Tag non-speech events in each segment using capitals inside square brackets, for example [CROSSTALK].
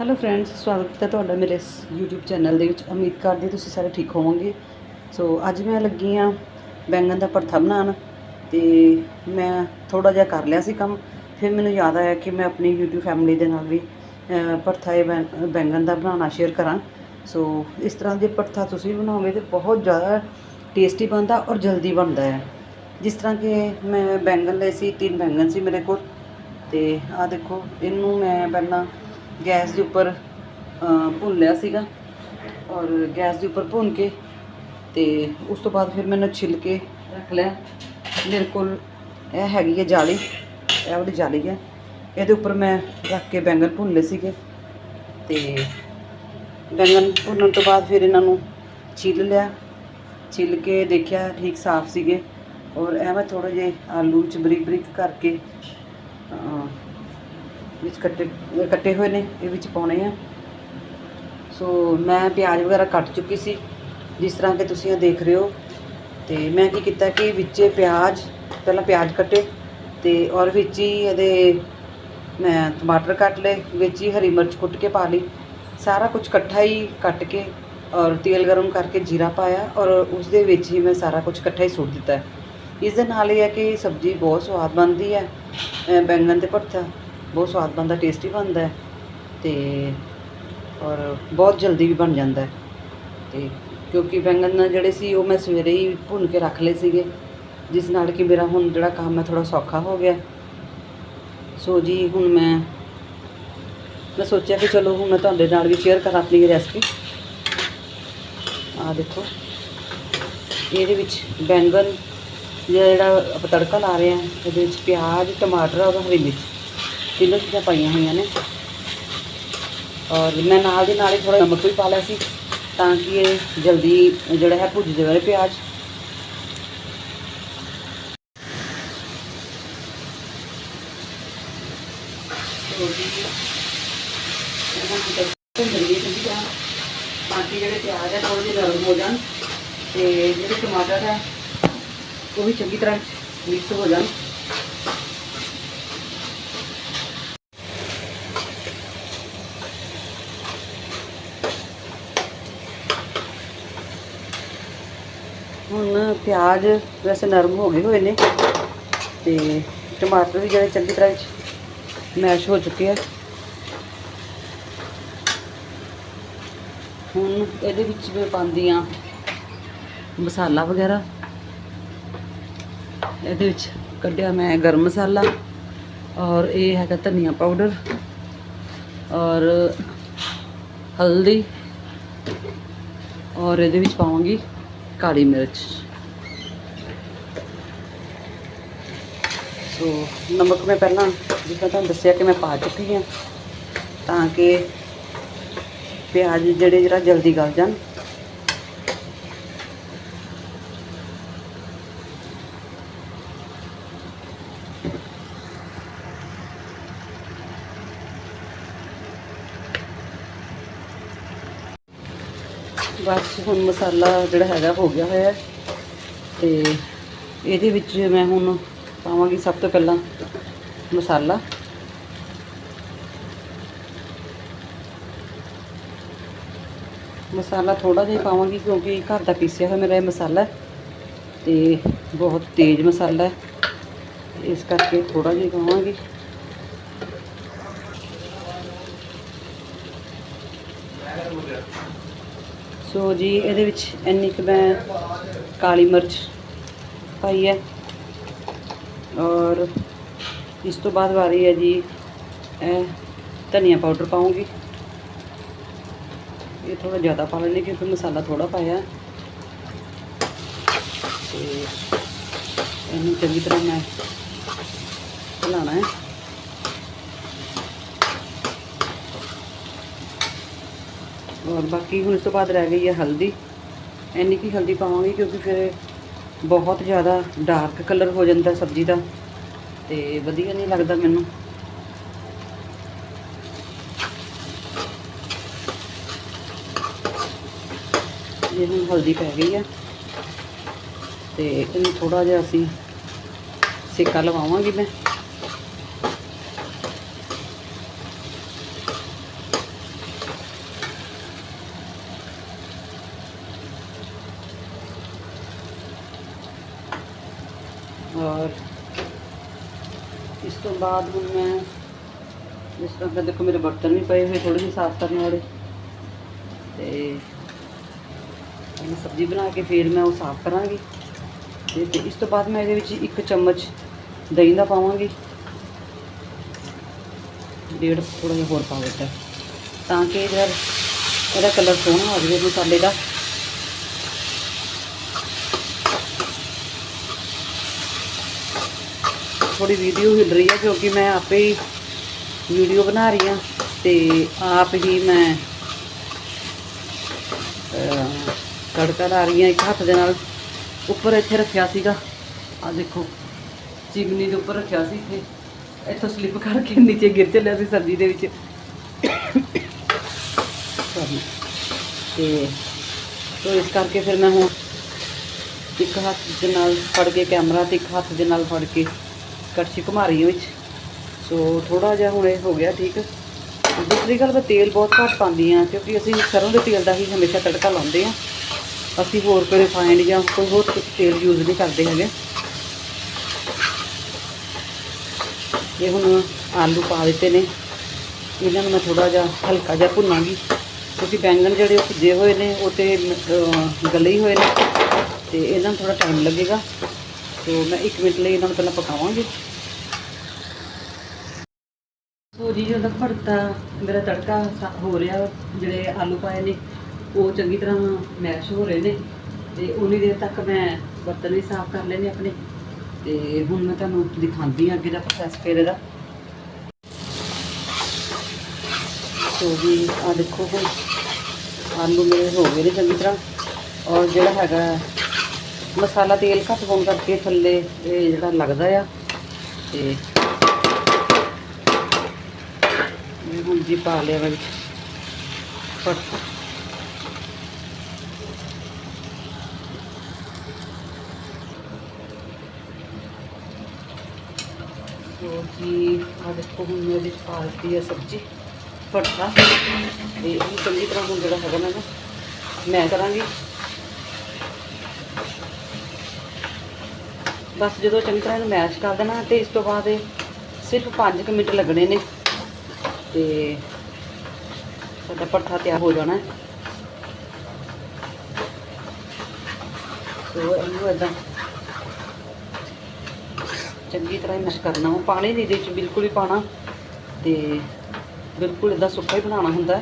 Hello friends ਸਵਾਗਤ ਹੈ ਤੁਹਾਡਾ ਮੇਰੇ ਇਸ YouTube ਚੈਨਲ ਦੇ ਵਿੱਚ। ਉਮੀਦ ਕਰਦੀ ਤੁਸੀਂ ਸਾਰੇ ਠੀਕ ਹੋਵੋਗੇ। ਸੋ ਅੱਜ ਮੈਂ ਲੱਗੀ ਆ ਬੈਂਗਣ ਦਾ ਭਰਥਾ ਬਣਾਉਣ ਤੇ ਮੈਂ ਥੋੜਾ ਜਿਹਾ ਕਰ ਲਿਆ ਸੀ ਕੰਮ। ਫਿਰ ਮੈਨੂੰ ਯਾਦ ਆਇਆ ਕਿ ਮੈਂ ਆਪਣੀ YouTube ਫੈਮਿਲੀ ਦੇ ਨਾਲ ਵੀ ਅਹ, ਭਰਥਾ ਇਹ ਬੈਂ- ਬੈਂਗਣ ਦਾ ਬਣਾਉਣਾ ਸ਼ੇਅਰ ਕਰਾਂ। ਸੋ ਇਸ ਤਰ੍ਹਾਂ ਦੇ ਭਰਥਾ ਤੁਸੀਂ ਬਣਾਓਗੇ ਤੇ ਬਹੁਤ ਜ਼ਿਆਦਾ ਟੇਸਟੀ ਬਣਦਾ ਔਰ ਜਲਦੀ ਬਣਦਾ ਹੈ। ਜਿਸ ਤਰ੍ਹਾਂ ਕਿ ਮੈਂ ਬੈਂਗਣ ਲਏ ਸੀ ਤਿੰਨ ਬੈਂਗਣ ਸੀ ਮੇਰੇ ਕੋਲ। ਤੇ ਆਹ ਦੇਖੋ ਇਹਨੂੰ ਮੈਂ ਪਹਿਲਾਂ ਗੈਸ ਦੇ ਉੱਪਰ ਭੁੰਨ ਲਿਆ ਸੀਗਾ ਔਰ ਗੈਸ ਦੇ ਉੱਪਰ ਭੁੰਨ ਕੇ ਤੇ ਉਸ ਤੋਂ ਬਾਅਦ ਫਿਰ ਮੈਨੂੰ ਛਿੱਲ ਕੇ ਰੱਖ ਲਿਆ। ਮੇਰੇ ਕੋਲ ਇਹ ਹੈਗੀ ਹੈ ਜਾਲੀ, ਇਹ ਵਾਲੀ ਜਾਲੀ ਹੈ। ਇਹਦੇ ਉੱਪਰ ਮੈਂ ਰੱਖ ਕੇ ਬੈਂਗਣ ਭੁੰਨ ਲਏ ਸੀਗੇ ਤੇ ਬੈਂਗਣ ਭੁੰਨਣ ਤੋਂ ਬਾਅਦ ਫਿਰ ਇਹਨਾਂ ਨੂੰ ਛਿੱਲ ਲਿਆ। ਛਿੱਲ ਕੇ ਦੇਖਿਆ ਠੀਕ ਸਾਫ਼ ਸੀਗੇ ਔਰ ਇਹ ਮੈਂ ਥੋੜੇ ਜਿਹੇ ਆਲੂ ਵਿੱਚ ਬਰੀਕ ਬਰੀਕ ਕਰਕੇ ਵਿੱਚ ਕੱਟੇ ਕੱਟੇ ਹੋਏ ਨੇ, ਇਹ ਵਿੱਚ ਪਾਉਣੇ ਆ। ਸੋ ਮੈਂ ਪਿਆਜ਼ ਵਗੈਰਾ ਕੱਟ ਚੁੱਕੀ ਸੀ, ਜਿਸ ਤਰ੍ਹਾਂ ਕਿ ਤੁਸੀਂ ਇਹ ਦੇਖ ਰਹੇ ਹੋ। ਤੇ ਮੈਂ ਕੀ ਕੀਤਾ ਕਿ ਵਿੱਚੇ ਪਿਆਜ਼, ਪਹਿਲਾਂ ਪਿਆਜ਼ ਕੱਟੇ, ਤੇ ਔਰ ਵਿੱਚ ਹੀ ਇਹਦੇ ਮੈਂ ਟਮਾਟਰ ਕੱਟ ਲਏ, ਵਿੱਚ ਹੀ ਹਰੀ ਮਿਰਚ ਕੁੱਟ ਕੇ ਪਾ ਲਈ। ਸਾਰਾ ਕੁਝ ਇਕੱਠਾ ਹੀ ਕੱਟ ਕੇ ਔਰ ਤੇਲ ਗਰਮ ਕਰਕੇ ਜੀਰਾ ਪਾਇਆ ਔਰ ਉਸ ਦੇ ਵਿੱਚ ਹੀ ਮੈਂ ਸਾਰਾ ਕੁਝ ਇਕੱਠਾ ਹੀ ਸੁੱਟ ਦਿੱਤਾ। ਇਸ ਦੇ ਨਾਲ ਇਹ ਹੈ ਕਿ ਸਬਜ਼ੀ ਬਹੁਤ ਸਵਾਦ ਬਣਦੀ ਹੈ ਬੈਂਗਣ ਦੇ ਭਰਥਾ। ਬਹੁਤ ਸਵਾਦ ਬਣਦਾ ਟੇਸਟੀ ਬਣਦਾ ਹੈ ਤੇ ਔਰ ਬਹੁਤ ਜਲਦੀ ਵੀ ਬਣ ਜਾਂਦਾ ਹੈ ਤੇ ਕਿਉਂਕਿ ਬੈਂਗਣ ਜਿਹੜੇ ਸੀ ਉਹ ਮੈਂ ਸਵੇਰੇ ਹੀ ਭੁੰਨ ਕੇ ਰੱਖ ਲਏ ਸੀਗੇ, ਜਿਸ ਨਾਲ ਕਿ ਮੇਰਾ ਹੁਣ ਜਿਹੜਾ ਕੰਮ ਹੈ ਥੋੜਾ ਸੌਖਾ ਹੋ ਗਿਆ। ਸੋ ਜੀ, ਹੁਣ ਮੈਂ ਮੈਂ ਸੋਚਿਆ ਕਿ ਚਲੋ ਹੁਣ ਮੈਂ ਤੁਹਾਡੇ ਨਾਲ ਵੀ ਸ਼ੇਅਰ ਕਰਾਂ ਆਪਣੀ ਰੈਸਪੀ ਆ ਦੇਖੋ, ਇਹਦੇ ਵਿੱਚ ਬੈਂਗਣ ਜਿਹੜਾ ਆਪਾਂ ਤੜਕਾ ਲਾ ਰਹੇ ਹਾਂ, ਇਹਦੇ ਵਿੱਚ ਪਿਆਜ਼, ਟਮਾਟਰ ਔਰ ਹਰੀ ਮਿਰਚ। ਤਿੰਨੋਂ ਚੀਜ਼ਾਂ ਪਾਈਆਂ ਹੋਈਆਂ ਨੇ। ਔਰ ਮੈਂ ਨਾਲ ਦੀ ਨਾਲ ਹੀ ਥੋੜਾ ਨਮਕ ਵੀ ਪਾ ਲਿਆ ਸੀ, ਤਾਂ ਕਿ ਇਹ ਜਲਦੀ ਜਿਹੜਾ ਹੈ ਭੁੱਜ ਜਾਵੇ ਪਿਆਜ਼। ਬਾਕੀ ਜਿਹੜੇ ਪਿਆਜ਼ ਹੈ ਥੋੜੇ ਜਿਹੇ ਨਰਮ ਹੋ ਜਾਣ ਤੇ ਜਿਹੜੇ ਟਮਾਟਰ ਹੈ, ਉਹ ਵੀ ਚੰਗੀ ਤਰ੍ਹਾਂ ਮਿਕਸ ਹੋ ਜਾਣ। ਹੁਣ ਪਿਆਜ਼ ਵੈਸੇ ਨਰਮ ਹੋ ਗਏ ਹੋਏ ਨੇ ਤੇ ਟਮਾਟਰ ਵੀ ਜਿਹੜੇ ਚੰਗੀ ਤਰ੍ਹਾਂ ਮੈਸ਼ ਹੋ ਚੁੱਕੇ ਆ। ਹੁਣ ਇਹਦੇ ਵਿੱਚ ਮੈਂ ਪਾਉਂਦੀ ਆ ਮਸਾਲਾ ਵਗੈਰਾ। ਇਹਦੇ ਵਿੱਚ ਕੱਢਿਆ ਮੈਂ ਗਰਮ ਮਸਾਲਾ ਔਰ ਇਹ ਹੈਗਾ ਧਨੀਆ ਪਾਊਡਰ ਔਰ ਹਲਦੀ ਔਰ ਇਹਦੇ ਵਿੱਚ ਪਾਵਾਂਗੀ ਕਾਲੀ ਮਿਰਚ ਸੋ ਨਮਕ ਮੈਂ ਪਹਿਲਾਂ ਜਿੱਦਾਂ ਤੁਹਾਨੂੰ ਦੱਸਿਆ ਕਿ ਮੈਂ ਪਾ ਚੁੱਕੀ ਹਾਂ ਤਾਂ ਕਿ ਪਿਆਜ਼ ਜਿਹੜੇ ਜਿਹੜਾ ਜਲਦੀ ਗਲ ਜਾਣ। ਬਸ ਹੁਣ ਮਸਾਲਾ ਜਿਹੜਾ ਹੈਗਾ ਹੋ ਗਿਆ ਹੋਇਆ ਹੈ। ਤੇ ਇਹਦੇ ਵਿੱਚ ਮੈਂ ਹੁਣ ਪਾਵਾਂਗੀ ਸਭ ਤੋਂ ਪਹਿਲਾਂ ਮਸਾਲਾ। ਮਸਾਲਾ ਥੋੜਾ ਜਿਹਾ ਪਾਵਾਂਗੀ ਕਿਉਂਕਿ ਘਰ ਦਾ ਪੀਸਿਆ ਹੋਇਆ ਮੇਰਾ ਇਹ ਮਸਾਲਾ ਹੈ। ਤੇ ਬਹੁਤ ਤੇਜ਼ ਮਸਾਲਾ ਹੈ। ਇਸ ਕਰਕੇ ਥੋੜਾ ਜਿਹਾ ਹੀ ਪਾਵਾਂਗੀ। ਸੋ ਜੀ, ਇਹਦੇ ਵਿੱਚ ਇੰਨੀ ਕੁ ਮੈਂ ਕਾਲੀ ਮਿਰਚ ਪਾਈ ਹੈ। ਔਰ ਇਸ ਤੋਂ ਬਾਅਦ ਵਾਰੀ ਹੈ ਜੀ, ਇਹ ਧਨੀਆ ਪਾਊਡਰ ਪਾਉਂਗੀ ਇਹ ਥੋੜਾ ਜ਼ਿਆਦਾ ਪਾ ਲੈਣੇ ਕਿਉਂਕਿ ਮਸਾਲਾ ਥੋੜਾ ਪਾਇਆ। ਹੈ। ਤੇ ਇਹਨੂੰ ਚੰਗੀ ਤਰ੍ਹਾਂ ਮੈਂ ਹਿਲਾਉਣਾ ਹੈ। ਔਰ ਬਾਕੀ ਹੁਣ ਇਸ ਤੋਂ ਬਾਅਦ ਰਹਿ ਗਈ ਹੈ ਹਲਦੀ। ਇੰਨੀ ਕੀ ਹਲਦੀ ਪਾਵਾਂਗੀ ਕਿਉਂਕਿ ਫਿਰ ਬਹੁਤ ਜ਼ਿਆਦਾ ਡਾਰਕ ਕਲਰ ਹੋ ਜਾਂਦਾ ਸਬਜ਼ੀ ਦਾ। ਤੇ ਵਧੀਆ ਨਹੀਂ ਲੱਗਦਾ ਮੈਨੂੰ। ਇਹ ਹੁਣ ਹਲਦੀ ਪੈ ਗਈ ਆ ਤੇ ਇਹਨੂੰ ਥੋੜਾ ਜਿਹਾ ਅਸੀਂ ਸੇਕਾ ਲਵਾਵਾਂਗੀ ਮੈਂ। ਔਰ ਇਸ ਤੋਂ ਬਾਅਦ ਹੁਣ ਮੈਂ ਇਸ ਤਰ੍ਹਾਂ ਦਾ ਦੇਖੋ ਮੇਰੇ ਬਰਤਨ ਵੀ ਪਏ ਹੋਏ ਥੋੜੇ ਜਿਹੇ ਸਾਫ਼ ਕਰਨ ਵਾਲੇ। ਤੇ ਮੈਂ ਸਬਜ਼ੀ ਬਣਾ ਕੇ ਫਿਰ ਮੈਂ ਉਹ ਸਾਫ਼ ਕਰਾਂਗੀ। ਤੇ ਤੇ ਇਸ ਤੋਂ ਬਾਅਦ ਮੈਂ ਇਹਦੇ ਵਿੱਚ ਇੱਕ ਚਮਚ ਦਹੀਂ ਦਾ ਪਾਵਾਂਗੀ। ਡੇਢ ਥੋੜਾ ਜਿਹਾ ਹੋਰ ਪਾ ਦਿੱਤਾ। ਤਾਂ ਕਿ ਜਿਹੜਾ ਇਹਦਾ ਕਲਰ ਸੋਹਣਾ ਆ ਜਾਵੇ ਮਸਾਲੇ ਦਾ। ਥੋੜੀ ਵੀਡੀਓ ਹਿਲ ਰਹੀ ਹੈ ਕਿਉਂਕਿ ਮੈਂ ਆਪੇ ਹੀ ਵੀਡੀਓ ਬਣਾ ਰਹੀ ਹਾਂ ਤੇ ਆਪ ਹੀ ਮੈਂ ਤੜਕਾ ਲਾ ਰਹੀ ਹਾਂ ਇੱਕ ਹੱਥ ਦੇ ਨਾਲ। ਉੱਪਰ ਇੱਥੇ ਰੱਖਿਆ ਸੀਗਾ। ਆ ਦੇਖੋ, ਚਿਮਨੀ ਦੇ ਉੱਪਰ ਰੱਖਿਆ ਸੀ ਇੱਥੇ। ਇੱਥੋਂ ਸਲਿੱਪ ਕਰਕੇ ਨੀਚੇ ਗਿਰ ਚੱਲਿਆ ਸੀ ਸਬਜ਼ੀ ਦੇ ਵਿੱਚ। Sorry। ਤੇ ਤੋ ਇਸ ਕਰਕੇ ਫਿਰ ਮੈਂ ਹੁਣ ਇੱਕ ਹੱਥ ਦੇ ਨਾਲ ਫੜ ਕੇ ਕੈਮਰਾ ਤੇ ਇੱਕ ਹੱਥ ਦੇ ਨਾਲ ਫੜ ਕੇ ਕੜਛੀ ਘੁਮਾ ਰਹੀ ਹਾਂ ਵਿੱਚ। ਸੋ ਥੋੜਾ ਜਿਹਾ ਹੁਣ ਇਹ ਹੋ ਗਿਆ ਠੀਕ। ਦੂਸਰੀ ਗੱਲ, ਮੈਂ ਤੇਲ ਬਹੁਤ ਘੱਟ ਪਾਉਂਦੀ ਆ ਕਿਉਂਕਿ ਅਸੀਂ ਸਰੋਂ ਦੇ ਤੇਲ ਦਾ ਹੀ ਹਮੇਸ਼ਾ ਤੜਕਾ ਲਾਉਂਦੇ ਆ ਅਸੀਂ ਹੋਰ ਕੋਈ ਰਿਫਾਈਨਡ ਜਾਂ ਕੋਈ ਹੋਰ ਤੇਲ ਯੂਜ਼ ਨਹੀਂ ਕਰਦੇ ਹੈਗੇ। ਇਹ ਹੁਣ ਆਲੂ ਪਾ ਦਿੱਤੇ ਨੇ। ਇਹਨਾਂ ਨੂੰ ਮੈਂ ਥੋੜਾ ਜਿਹਾ ਹਲਕਾ ਜਿਹਾ ਭੁੰਨਾਂਗੀ। ਕਿਉਂਕਿ ਬੈਂਗਣ ਜਿਹੜੇ ਉਹ ਭੁੱਜੇ ਹੋਏ ਨੇ, ਉਹ ਤੇ ਗਲੇ ਹੀ ਹੋਏ ਨੇ। ਤੇ ਇਹਨਾਂ ਨੂੰ ਥੋੜਾ ਟਾਈਮ ਲੱਗੇਗਾ। ਸੋ ਮੈਂ 1 ਮਿੰਟ ਲਈ ਇਹਨਾਂ ਨੂੰ ਪਹਿਲਾਂ ਪਕਾਵਾਂਗੀ ਸੋ ਜੀ ਜਦੋਂ ਤੱਕ ਭਰਤਾ ਮੇਰਾ ਤੜਕਾ ਸਾ- ਹੋ ਰਿਹਾ, ਜਿਹੜੇ ਆਲੂ ਪਾਏ ਨੇ, ਉਹ ਚੰਗੀ ਤਰ੍ਹਾਂ ਮੈਸ਼ ਹੋ ਰਹੇ ਨੇ ਤੇ ਉਨੀ ਦੇਰ ਤੱਕ ਮੈਂ ਬਰਤਨ ਵੀ ਸਾਫ਼ ਕਰ ਲੈਣੇ ਆਪਣੇ ਤੇ ਹੁਣ ਮੈਂ ਤੁਹਾਨੂੰ ਦਿਖਾਉਂਦੀ ਹਾਂ ਅੱਗੇ ਦਾ ਪ੍ਰੋਸੈਸ ਫਿਰ ਇਹਦਾ। ਸੋ ਜੀ ਆ ਦੇਖੋ ਹੁਣ, ਆਲੂ ਮੇਰੇ ਹੋ ਗਏ ਨੇ ਚੰਗੀ ਤਰ੍ਹਾਂ ਔਰ ਜਿਹੜਾ ਹੈਗਾ ਮਸਾਲਾ ਤੇਲ ਘੱਟ ਹੋਣ ਕਰਕੇ ਥੱਲੇ ਇਹ ਜਿਹੜਾ ਲੱਗਦਾ ਆ, ਤੇ ਇਹ ਹੁਣ ਜੀ ਪਾ ਲਿਆ ਵਿੱਚ। ਫਟ। ਸੋ ਆ ਦੇਖੋ ਹੁਣ ਮੈਂ ਇਹਦੇ ਪਾ ਦਿੱਤੀ ਹੈ ਸਬਜ਼ੀ। ਫਟਾ ਤੇ ਇਹ ਚੰਗੀ ਤਰ੍ਹਾਂ ਹੁਣ ਜਿਹੜਾ ਹੈਗਾ ਨਾ ਮੈਂ ਕਰਾਂਗੀ। ਬਸ ਜਦੋਂ ਚੰਗੀ ਤਰ੍ਹਾਂ ਇਹਨੂੰ ਮੈਸ਼ ਕਰ ਦੇਣਾ ਤੇ ਇਸ ਤੋਂ ਬਾਅਦ ਇਹ ਸਿਰਫ 5 ਮਿੰਟ ਲੱਗਣੇ ਨੇ। ਤੇ ਸਾਡਾ ਪਰਥਾ ਤਿਆਰ ਹੋ ਜਾਣਾ ਹੈ। ਸੋ ਇਹਨੂੰ ਏਦਾਂ ਚੰਗੀ ਤਰ੍ਹਾਂ ਹੀ ਮੈਸ਼ ਕਰਨਾ, ਉਹ ਪਾਣੀ ਨਹੀਂ ਦੇ ਵਿੱਚ ਬਿਲਕੁਲ ਹੀ ਪਾਣਾ ਤੇ ਬਿਲਕੁਲ ਇਦਾਂ ਸੁੱਕਾ ਹੀ ਬਣਾਉਣਾ ਹੁੰਦਾ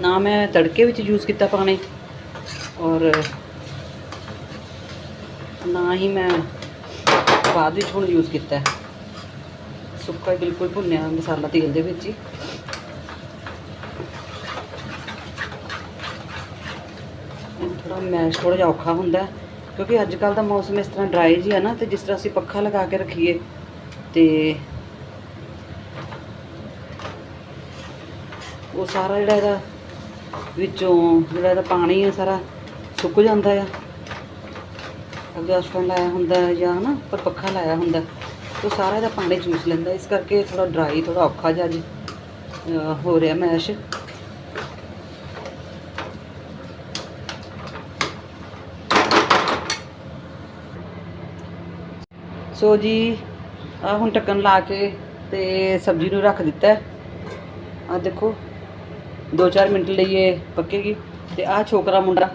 ਨਾ ਮੈਂ ਤੜਕੇ ਵਿੱਚ ਯੂਜ਼ ਕੀਤਾ ਪਾਣੀ ਔਰ ਨਾ ਹੀ ਮੈਂ ਬਾਅਦ ਵਿੱਚ ਹੁਣ ਯੂਜ਼ ਕੀਤਾ ਸੁੱਕਾ ਹੀ ਬਿਲਕੁਲ ਭੁੰਨਿਆ ਮਸਾਲਾ ਤੇਲ ਦੇ ਵਿੱਚ ਹੀ। ਥੋੜਾ ਮੈਸ਼ ਥੋੜਾ ਜਿਹਾ ਔਖਾ ਹੁੰਦਾ ਕਿਉਂਕਿ ਅੱਜ ਕੱਲ ਦਾ ਮੌਸਮ ਇਸ ਤਰ੍ਹਾਂ ਡਰਾਈ ਜੀ ਹੈ ਨਾ, ਤੇ ਜਿਸ ਤਰ੍ਹਾਂ ਅਸੀਂ ਪੱਖਾ ਲਗਾ ਕੇ ਰੱਖੀਏ, ਤੇ ਉਹ ਸਾਰਾ ਜਿਹੜਾ ਇਹਦਾ ਵਿੱਚੋਂ ਜਿਹੜਾ ਇਹਦਾ ਪਾਣੀ ਹੈ ਸਾਰਾ ਸੁੱਕ ਜਾਂਦਾ ਆ। ਐਗਜ਼ਾਸਟ ਲਾਇਆ ਹੁੰਦਾ ਹੈ ਜਾਂ ਨਾ ਪਰ ਪੱਖਾ ਲਾਇਆ ਹੁੰਦਾ। ਉਹ ਸਾਰਾ ਇਹਦਾ ਪਾਣੀ ਚੂਸ ਲੈਂਦਾ ਇਸ ਕਰਕੇ ਥੋੜਾ ਡਰਾਈ ਥੋੜਾ ਔਖਾ ਜਿਹਾ ਅੱਜ ਹੋ ਰਿਹਾ ਮੈਸ਼ ਸੋ ਜੀ ਆ ਹੁਣ ਢੱਕਣ ਲਾ ਕੇ ਤੇ ਸਬਜ਼ੀ ਨੂੰ ਰੱਖ ਦਿੱਤਾ। ਆ ਦੇਖੋ 2-4 ਮਿੰਟ ਲਈ ਇਹ ਪੱਕੇਗੀ। ਤੇ ਆ ਛੋਕਰਾ ਮੁੰਡਾ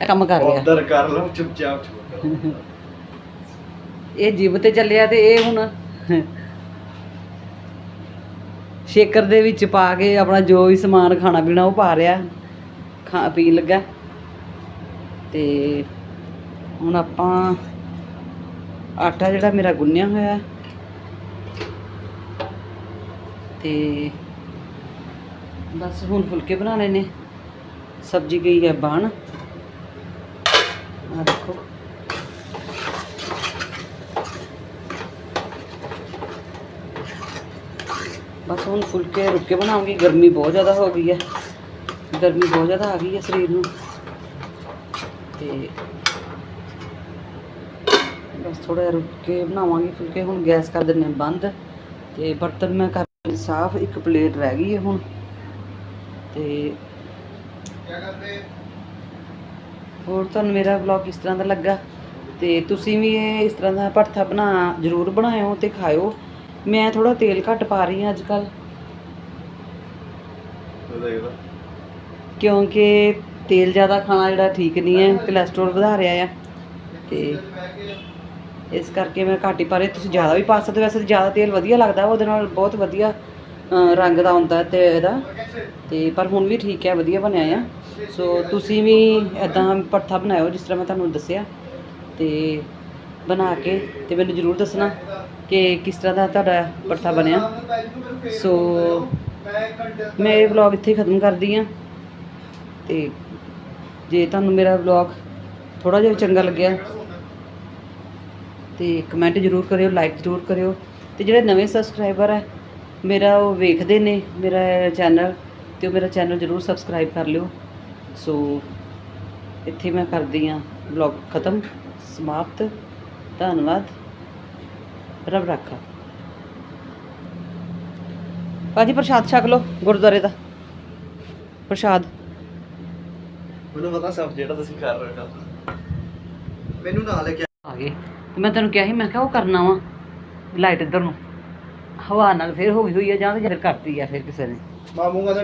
ਇਹ ਕੰਮ ਕਰ ਰਿਹਾ। ਉਧਰ ਕਰ ਲਓ ਚੁੱਪਚਾਪ ਛੋੜ [LAUGHS] ਇਹ ਜਿਬ ਤੇ ਚੱਲਿਆ ਤੇ ਇਹ ਹੁਣ ਸ਼ੇਕਰ ਦੇ ਵਿੱਚ ਪਾ ਕੇ ਆਪਣਾ ਜੋ ਵੀ ਸਮਾਨ ਖਾਣਾ ਪੀਣਾ ਉਹ ਪਾ ਰਿਹਾ, ਖਾ ਪੀਣ ਲੱਗਾ। ਤੇ ਹੁਣ ਆਪਾਂ ਆਟਾ ਜਿਹੜਾ ਮੇਰਾ ਗੁੰਨਿਆ ਹੋਇਆ ਹੈ, ਤੇ ਬਸ ਹੁਣ ਫੁਲਕੇ ਬਣਾਉਣੇ ਨੇ ਸਬਜ਼ੀ ਗਈ ਹੈ ਬਣ ਆ ਦੇਖੋ ਬਸ ਹੁਣ ਫੁਲਕੇ ਰੁੱਕ ਕੇ ਬਣਾਉਂਗੀ, ਗਰਮੀ ਬਹੁਤ ਜ਼ਿਆਦਾ ਹੋ ਗਈ ਹੈ। ਗਰਮੀ ਬਹੁਤ ਜ਼ਿਆਦਾ ਆ ਗਈ ਹੈ ਸਰੀਰ ਨੂੰ। ਤੇ ਬਸ ਥੋੜਾ ਜਿਹਾ ਰੁੱਕ ਕੇ ਬਣਾਵਾਂਗੀ ਫੁਲਕੇ, ਹੁਣ ਗੈਸ ਕਰ ਦਿੰਨੇ ਬੰਦ। ਤੇ ਬਰਤਨ ਮੈਂ ਕਰ ਸਾਫ਼, ਇੱਕ ਪਲੇਟ ਰਹਿ ਗਈ ਹੈ ਹੁਣ। ਤੇ ਹੋਰ ਤੁਹਾਨੂੰ ਮੇਰਾ ਵਲੌਗ ਕਿਸ ਤਰ੍ਹਾਂ ਦਾ ਲੱਗਾ? ਤੇ ਤੁਸੀਂ ਵੀ ਇਹ ਇਸ ਤਰ੍ਹਾਂ ਦਾ ਭਰਥਾ ਬਣਾ, ਜ਼ਰੂਰ ਬਣਾਇਓ ਤੇ ਖਾਇਓ। ਮੈਂ ਥੋੜਾ ਤੇਲ ਘੱਟ ਪਾ ਰਹੀ ਹਾਂ ਅੱਜ ਕੱਲ ਕਿਉਂਕਿ ਤੇਲ ਜ਼ਿਆਦਾ ਖਾਣਾ ਜਿਹੜਾ ਠੀਕ ਨਹੀਂ ਹੈ ਕੋਲੇਸਟ੍ਰੋਲ ਵਧਾ ਰਿਹਾ ਆ। ਤੇ ਇਸ ਕਰਕੇ ਮੈਂ ਘੱਟ ਹੀ ਪਾ ਰਹੀ ਤੁਸੀਂ ਜ਼ਿਆਦਾ ਵੀ ਪਾ ਸਕਦੇ ਹੋ। ਵੈਸੇ ਜ਼ਿਆਦਾ ਤੇਲ ਵਧੀਆ ਲੱਗਦਾ ਉਹਦੇ ਨਾਲ ਬਹੁਤ ਵਧੀਆ ਰੰਗ ਦਾ ਹੁੰਦਾ ਤੇ ਇਹਦਾ। ਤੇ ਪਰ ਹੁਣ ਵੀ ਠੀਕ ਹੈ ਵਧੀਆ ਬਣਿਆ ਆ। ਸੋ ਤੁਸੀਂ ਵੀ ਇਦਾਂ ਭਰਥਾ ਬਣਾਇਓ ਜਿਸ ਤਰ੍ਹਾਂ ਮੈਂ ਤੁਹਾਨੂੰ ਦੱਸਿਆ। ਤੇ ਬਣਾ ਕੇ ਤੇ ਮੈਨੂੰ ਜ਼ਰੂਰ ਦੱਸਣਾ। ਕਿ ਕਿਸ ਤਰ੍ਹਾਂ ਦਾ ਤੁਹਾਡਾ ਭਰਥਾ ਬਣਿਆ। ਸੋ ਮੈਂ ਇਹ ਵਲੌਗ ਇੱਥੇ ਖਤਮ ਕਰਦੀ ਹਾਂ। ਤੇ ਜੇ ਤੁਹਾਨੂੰ ਮੇਰਾ ਵਲੌਗ ਥੋੜਾ ਜਿਹਾ ਚੰਗਾ ਲੱਗਿਆ, ਤੇ ਕਮੈਂਟ ਜ਼ਰੂਰ ਕਰਿਓ ਲਾਈਕ ਜ਼ਰੂਰ ਕਰਿਓ। ਤੇ ਜਿਹੜੇ ਨਵੇਂ ਸਬਸਕ੍ਰਾਈਬਰ ਹੈ ਮੇਰਾ ਉਹ ਵੇਖਦੇ ਨੇ, ਮੇਰਾ ਚੈਨਲ ਤੇ ਉਹ ਮੇਰਾ ਚੈਨਲ ਜ਼ਰੂਰ ਸਬਸਕ੍ਰਾਈਬ ਕਰ ਲਿਓ। ਸੋ ਇੱਥੇ ਮੈਂ ਕਰਦੀ ਹਾਂ ਵਲੌਗ ਖਤਮ, ਸਮਾਪਤ। ਧੰਨਵਾਦ। ਰੱਬ ਰਾਖਾ। ਭਾਜੀ ਪ੍ਰਸ਼ਾਦ ਛਕ ਲਓ ਗੁਰਦੁਆਰੇ ਦਾ। ਪ੍ਰਸ਼ਾਦ। ਮੈਨੂੰ ਪਤਾ ਸਭ ਜਿਹੜਾ ਤੁਸੀਂ ਕਰ ਰਹੇ ਹੋ। ਮੈਨੂੰ ਨਾਲ ਲੈ ਕੇ ਆ। ਗਏ। ਤੇ ਮੈਂ ਤੈਨੂੰ ਕਿਹਾ ਸੀ ਮੈਂ ਕਿਹਾ ਉਹ ਕਰਨਾ ਵਾ ਲਾਈਟ ਇੱਧਰ ਨੂੰ। ਹਵਾ ਨਾਲ ਫੇਰ ਹੋ ਗਈ ਹੋਈ ਆ ਜਾਂ ਤੇ ਫਿਰ ਕਰਤੀ ਆ ਫਿਰ ਕਿਸੇ ਨੇ। ਮਾਮੂਗਾ ਦਾ